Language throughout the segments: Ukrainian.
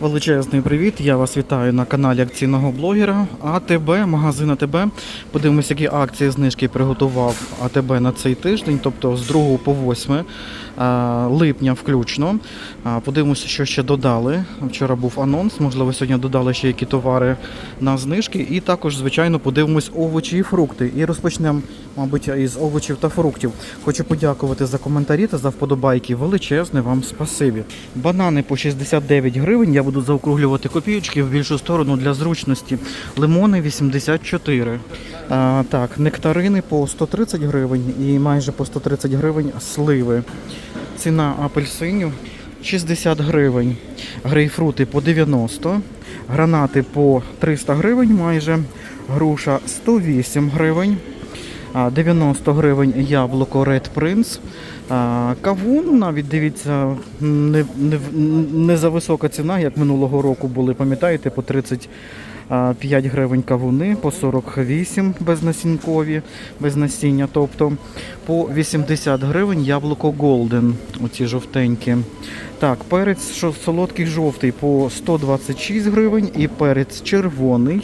Величезний привіт! Я вас вітаю на каналі акційного блогера АТБ, магазин АТБ. Подивимося, які акції знижки приготував АТБ на цей тиждень, тобто з 2 по 8 е, липня включно. Подивимося, що ще додали. Вчора був анонс, можливо, сьогодні додали ще які товари на знижки. І також, звичайно, подивимось овочі і фрукти. І розпочнемо, мабуть, із овочів та фруктів. Хочу подякувати за коментарі та за вподобайки. Величезне вам спасибі. Банани по 69 гривень. Я буду заокруглювати копійочки в більшу сторону для зручності. Лимони 84. А, так, нектарини по 130 гривень і майже по 130 гривень сливи. Ціна апельсинів 60 гривень. Грейпфрути по 90, гранати по 300 гривень майже, груша 108 гривень. 90 гривень яблуко Red Prince. Кавун навіть дивіться, не, не, не за висока ціна, як минулого року були, пам'ятаєте, по 35 гривень кавуни, по 48 безнасінкові, без насіння, тобто по 80 гривень яблуко Golden, оці жовтенькі. Так, перець солодкий жовтий по 126 гривень і перець червоний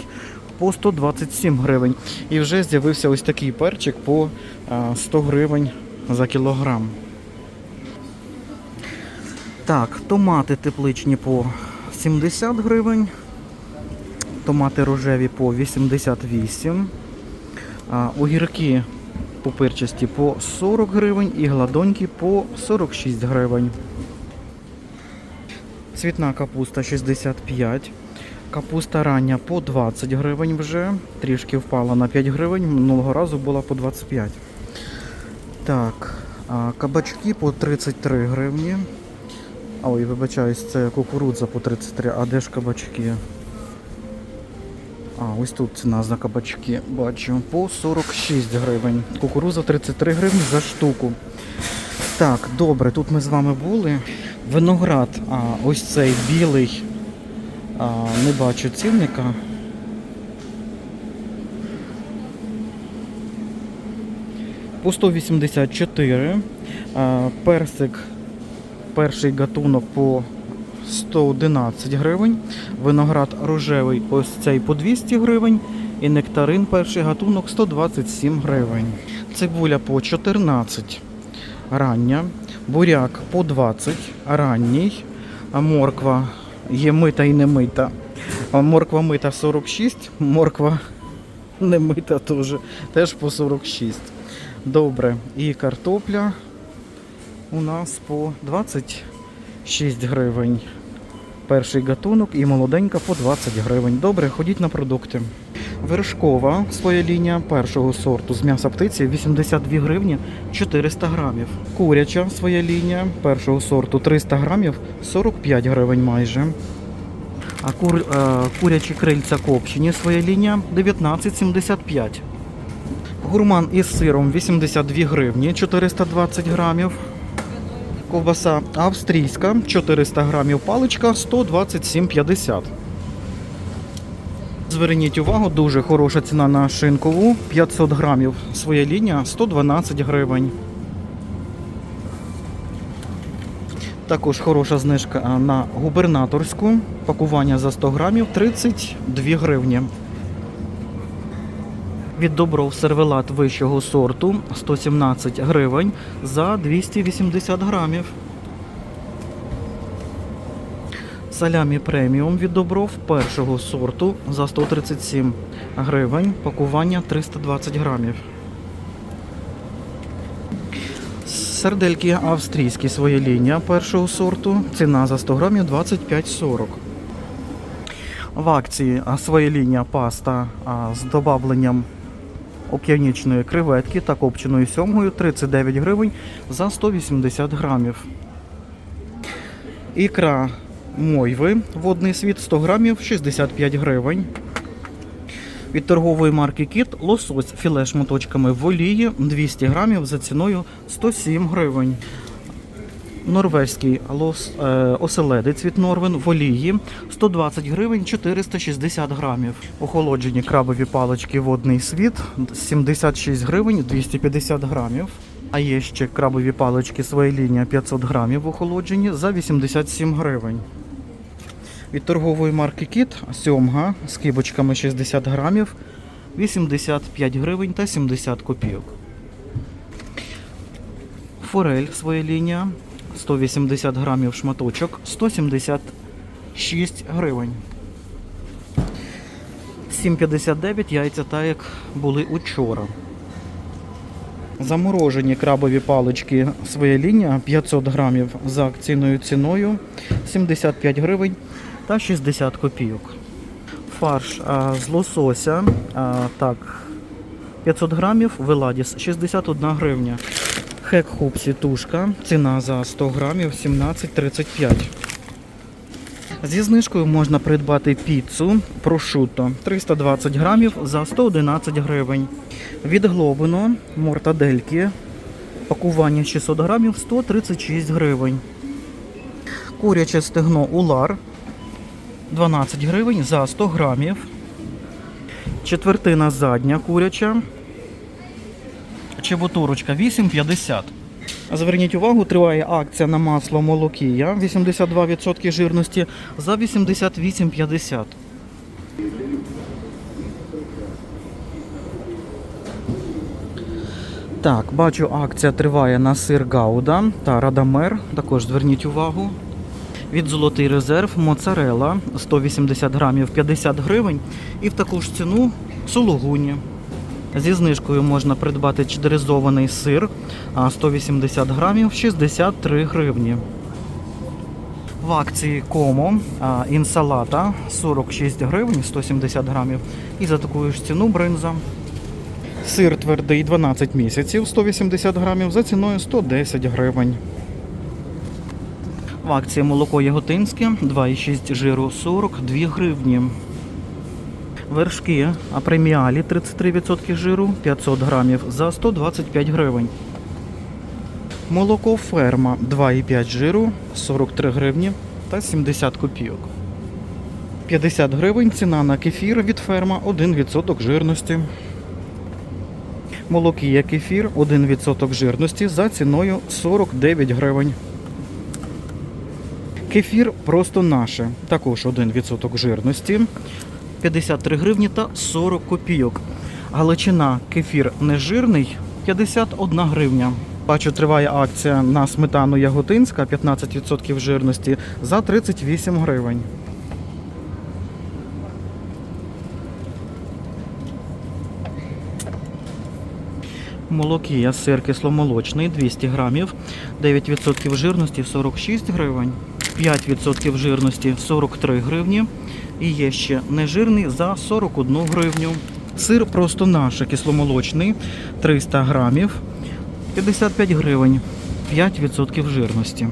по 127 гривень. І вже з'явився ось такий перчик по 100 гривень за кілограм. Так, томати тепличні по 70 гривень. Томати рожеві по 88. А, огірки пупирчасті по 40 гривень і гладонькі по 46 гривень. Цвітна капуста 65. Капуста рання по 20 гривень вже. Трішки впала на 5 гривень. Минулого разу була по 25. Так, кабачки по 33 гривні. Ой, вибачаюсь, це кукурудза по 33. А де ж кабачки? А, ось тут ціна за кабачки. Бачу. По 46 гривень. Кукурудза 33 гривні за штуку. Так, добре, тут ми з вами були. Виноград, а, ось цей білий. А, не бачу цінника. По 184. А, персик, перший гатунок по 111 гривень. Виноград рожевий ось цей по 200 гривень. І нектарин перший гатунок 127 гривень. Цибуля по 14 рання. Буряк по 20 ранній. Морква є мита і не мита. Морква мита 46, морква не мита теж, теж по 46. Добре. І картопля у нас по 26 гривень. Перший гатунок і молоденька по 20 гривень. Добре, ходіть на продукти. Вершкова своя лінія першого сорту з м'яса птиці 82 гривні 400 грамів. Куряча своя лінія першого сорту 300 грамів 45 гривень майже. А кур, е, курячі крильця копчені своя лінія 19,75. Гурман із сиром 82 гривні 420 грамів. Ковбаса австрійська 400 грамів паличка 127,50. Зверніть увагу, дуже хороша ціна на шинкову 500 грамів. Своя лінія 112 гривень. Також хороша знижка на губернаторську. Пакування за 100 грамів 32 гривні. Від добров сервелат вищого сорту 117 гривень за 280 грамів. Салямі преміум від добров першого сорту за 137 гривень. Пакування 320 грамів. Сердельки австрійські своя лінія першого сорту. Ціна за 100 грамів 25,40. В акції а, своя лінія паста з добавленням океанічної креветки та копченою сьомгою 39 гривень за 180 грамів. Ікра мойви водний світ 100 грамів 65 гривень. Від торгової марки Кіт лосось філе шматочками в олії 200 грамів за ціною 107 гривень. Норвезький е, оселедець від Норвен в олії 120 гривень 460 грамів. Охолоджені крабові палички водний світ 76 гривень 250 грамів. А є ще крабові палички своя лінія 500 грамів охолоджені за 87 гривень. Від торгової марки Кіт сьомга з кибочками 60 грамів 85 гривень та 70 копійок. Форель своя лінія 180 грамів шматочок 176 гривень. 7,59 яйця так як були учора. Заморожені крабові палички своя лінія 500 грамів за акційною ціною 75 гривень та 60 копійок. Фарш а, з лосося а, так, 500 грамів Веладіс 61 гривня. Хек хупсі тушка. Ціна за 100 грамів 17,35. Зі знижкою можна придбати піцу прошутто 320 грамів за 111 гривень. Від Глобино мортадельки пакування 600 грамів 136 гривень. Куряче стегно Улар 12 гривень за 100 грамів. Четвертина задня куряча. Чебутурочка 8,50. Зверніть увагу, триває акція на масло молокія 82% жирності за 88,50. Так, бачу, акція триває на сир Гауда та Радамер. Також зверніть увагу. Від золотий резерв моцарела 180 грамів 50 гривень. І в таку ж ціну сулугуні. Зі знижкою можна придбати чедеризований сир 180 грамів 63 гривні. В акції Комо інсалата 46 гривень 170 грамів. І за таку ж ціну бринза. Сир твердий 12 місяців 180 грамів за ціною 110 гривень. В акції молоко Яготинське 2,6 жиру 42 гривні. Вершки преміалі 33% жиру 500 грамів за 125 гривень. Молоко ферма 2,5 жиру 43 гривні та 70 копійок. 50 гривень ціна на кефір від ферма 1% жирності. Молокія кефір 1% жирності за ціною 49 гривень. Кефір просто наше. Також 1% жирності. 53 гривні та 40 копійок. Галичина кефір нежирний 51 гривня. Бачу, триває акція на сметану Яготинська 15% жирності за 38 гривень. Молокія сир кисломолочний 200 грамів, 9% жирності 46 гривень, 5% жирності 43 гривні. І є ще нежирний за 41 гривню. Сир просто наш кисломолочний 300 грамів, 55 гривень, 5% жирності.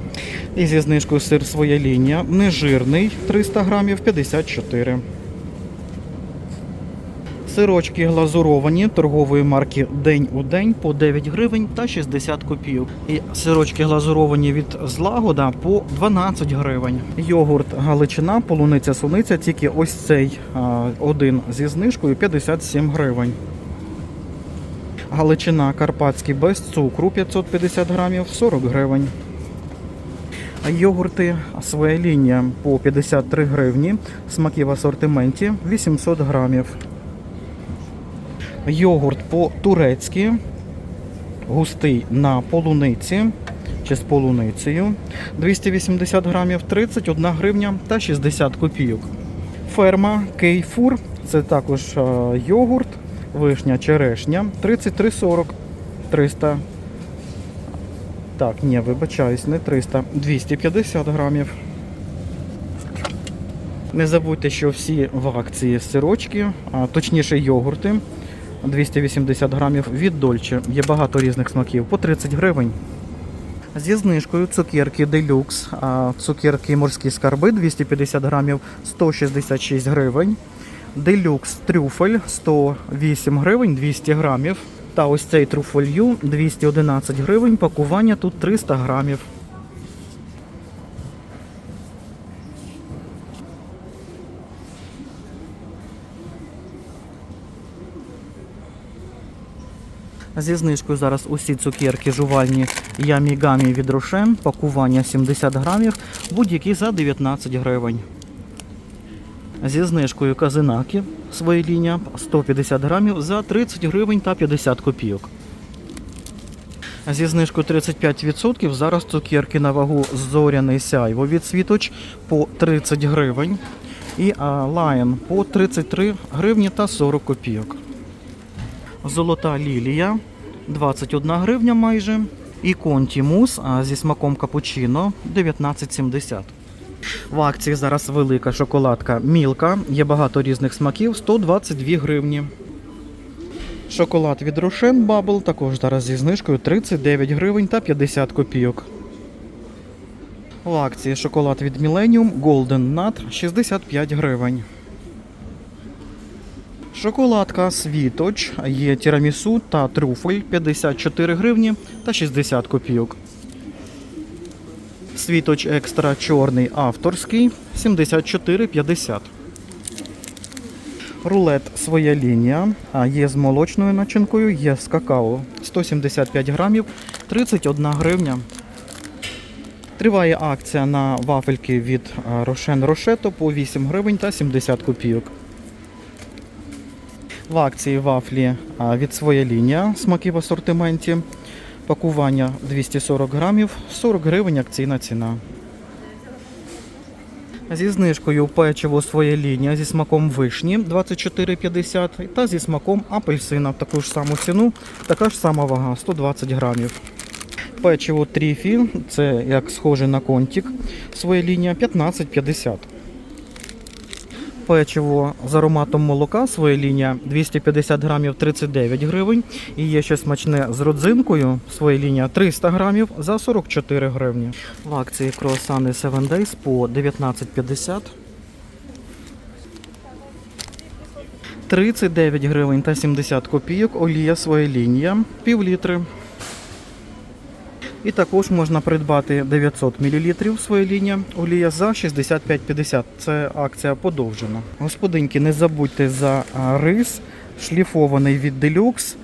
І зі знижкою сир своя лінія, нежирний 300 грамів, 54 Сирочки глазуровані торгової марки День у день по 9 гривень та 60 копійок. І сирочки глазуровані від злагода по 12 гривень. Йогурт Галичина, полуниця суниця, тільки ось цей один зі знижкою 57 гривень. Галичина Карпатський без цукру 550 грамів 40 гривень. Йогурти своя лінія по 53 гривні. Смаки в асортименті 800 грамів. Йогурт по-турецьки, густий на полуниці чи з полуницею. 280 грамів 31 гривня та 60 копійок. Ферма Кейфур це також е, йогурт, вишня, черешня 33,40 300. Так, ні, вибачаюсь, не 300, 250 грамів. Не забудьте, що всі в акції сирочки, а точніше йогурти. 280 грамів від Дольче. Є багато різних смаків по 30 гривень. Зі знижкою цукерки Делюкс, цукерки морські скарби 250 грамів 166 гривень. Делюкс трюфель 108 гривень 200 грамів. Та ось цей трюфелью 211 гривень. Пакування тут 300 грамів. Зі знижкою зараз усі цукерки жувальні ямі-гамі від Рошен, пакування 70 грамів, будь-які за 19 гривень. Зі знижкою казинаки своє лінія 150 грамів за 30 гривень та 50 копійок. Зі знижкою 35% зараз цукерки на вагу зоряний сяйво від світоч по 30 гривень. І Lion по 33 гривні та 40 копійок. Золота лілія 21 гривня майже. І Конті Мус зі смаком капучино 19,70. В акції зараз велика шоколадка Мілка. Є багато різних смаків 122 гривні. Шоколад від Рошен Бабл також зараз зі знижкою 39 гривень та 50 копійок. В акції шоколад від Millennium Golden Nut 65 гривень. Шоколадка Світоч є тірамісу та трюфель 54 гривні та 60 копійок. Світоч екстра чорний авторський 74,50. Рулет своя лінія. А є з молочною начинкою, є з какао. 175 грамів, 31 гривня. Триває акція на вафельки від Рошен Рошето по 8 гривень та 70 копійок. В акції вафлі від своя лінія смаки в асортименті. Пакування 240 грамів, 40 гривень акційна ціна. Зі знижкою печиво своя лінія зі смаком вишні 24,50 та зі смаком апельсина в таку ж саму ціну, така ж сама вага 120 грамів. Печиво тріфі, це як схоже на контик, своя лінія 15,50. Печиво з ароматом молока, своя лінія 250 грамів 39 гривень. І є ще смачне з родзинкою, своя лінія 300 грамів за 44 гривні. В акції круасани 7 Days по 19,50. 39 гривень та 70 копійок. Олія своя лінія, пів літри. І також можна придбати 900 мл своя лінія олія за 65,50. Це акція подовжена. Господинки, не забудьте за рис шліфований від Deluxe.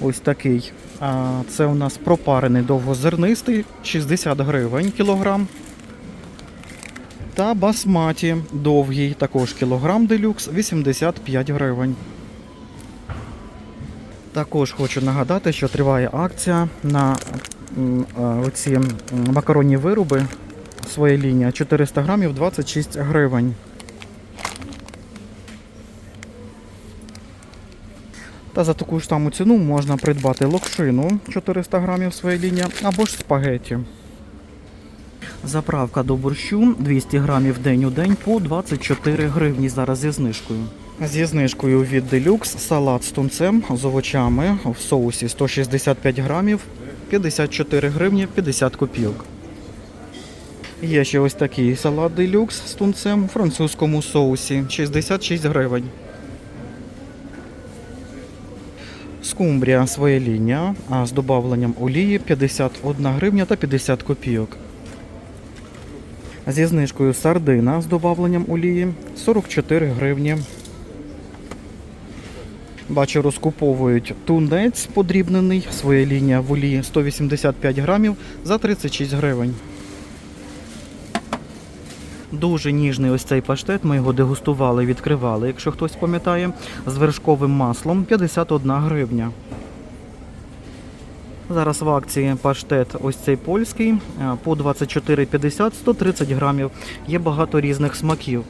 Ось такий. Це у нас пропарений довгозернистий, 60 гривень кілограм. Та басматі довгий, також кілограм делюкс, 85 гривень. Також хочу нагадати, що триває акція на оці макаронні вироби. Своя лінія 400 грамів 26 гривень. Та за таку ж саму ціну можна придбати локшину 400 грамів своя лінія або ж спагеті. Заправка до борщу 200 грамів день у день по 24 гривні зараз зі знижкою. Зі знижкою від Deluxe салат з тунцем з овочами в соусі 165 грамів 54 гривні 50 копійок. Є ще ось такий салат Deluxe з тунцем у французькому соусі 66 гривень. Скумбрія своя лінія, а з додавленням олії 51 гривня та 50 копійок. Зі знижкою сардина з додавленням олії 44 гривні. Бачу, розкуповують тунець подрібнений, своя лінія в олії 185 грамів за 36 гривень. Дуже ніжний ось цей паштет. Ми його дегустували, відкривали, якщо хтось пам'ятає, з вершковим маслом 51 гривня. Зараз в акції паштет ось цей польський е, по 24,50 130 грамів. Є багато різних смаків.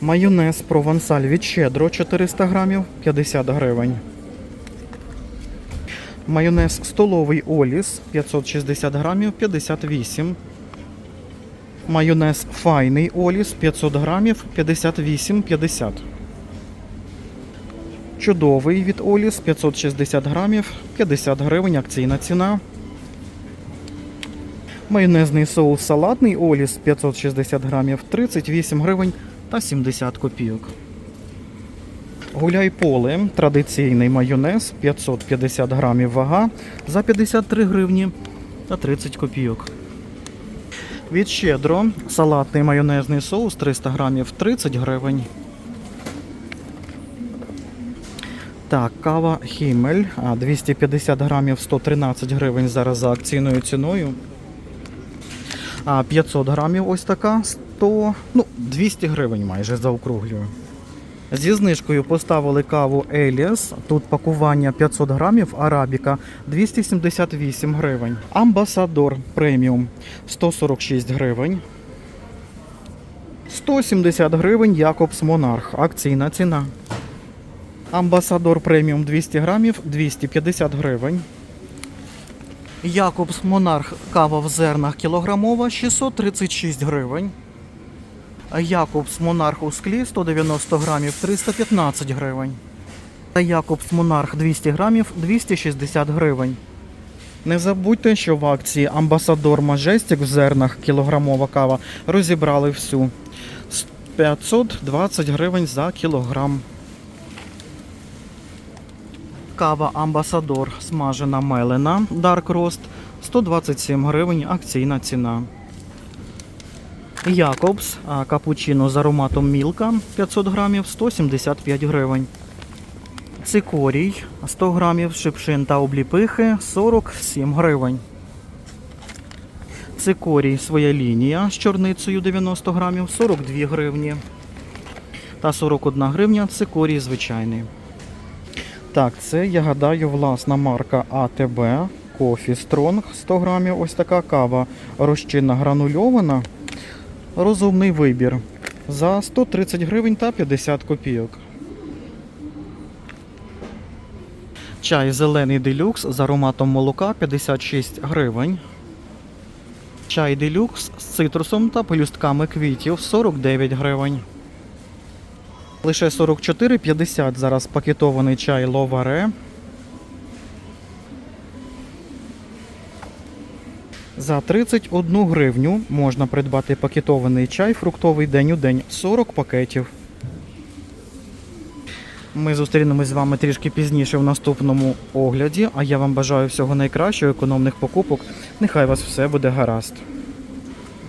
Майонез провансаль від щедро 400 грамів 50 гривень. Майонез столовий Оліс 560 грамів 58. Майонез файний Оліс 500 грамів 58,50. Чудовий від Оліс 560 грамів 50 гривень акційна ціна. Майонезний соус салатний Оліс 560 грамів 38 гривень та 70 копійок. Гуляй поле, традиційний майонез 550 грамів вага за 53 гривні та 30 копійок. Від щедро салатний майонезний соус 300 грамів 30 гривень. Так, кава Хімель 250 грамів 113 гривень зараз за акційною ціною. А 500 грамів ось така 100, ну, 200 гривень майже заокруглюю. Зі знижкою поставили каву Еліас. Тут пакування 500 грамів, арабіка 278 гривень. Амбасадор преміум 146 гривень. 170 гривень Якобс Монарх. Акційна ціна. Амбасадор преміум 200 грамів 250 гривень. Якобс Монарх кава в зернах кілограмова 636 гривень. Якобс Монарх у склі 190 грамів 315 гривень. Та Якобс Монарх 200 грамів 260 гривень. Не забудьте, що в акції Амбасадор Majestic в зернах кілограмова кава розібрали всю. 520 гривень за кілограм. Кава Амбасадор смажена мелена Dark Roast 127 гривень акційна ціна. Якобс капучино з ароматом Мілка 500 грамів 175 гривень. Цикорій 100 грамів шипшин та обліпихи 47 гривень. Цикорій своя лінія з чорницею 90 грамів 42 гривні. Та 41 гривня цикорій звичайний. Так, це я гадаю власна марка АТБ. Кофі Стронг 100 грамів. Ось така кава розчинна гранульована. Розумний вибір. За 130 гривень та 50 копійок. Чай зелений делюкс з ароматом молока 56 гривень. Чай делюкс з цитрусом та пелюстками квітів 49 гривень. Лише 44,50 зараз пакетований чай ловаре. За 31 гривню можна придбати пакетований чай фруктовий день у день 40 пакетів. Ми зустрінемось з вами трішки пізніше в наступному огляді, а я вам бажаю всього найкращого, економних покупок. Нехай вас все буде гаразд.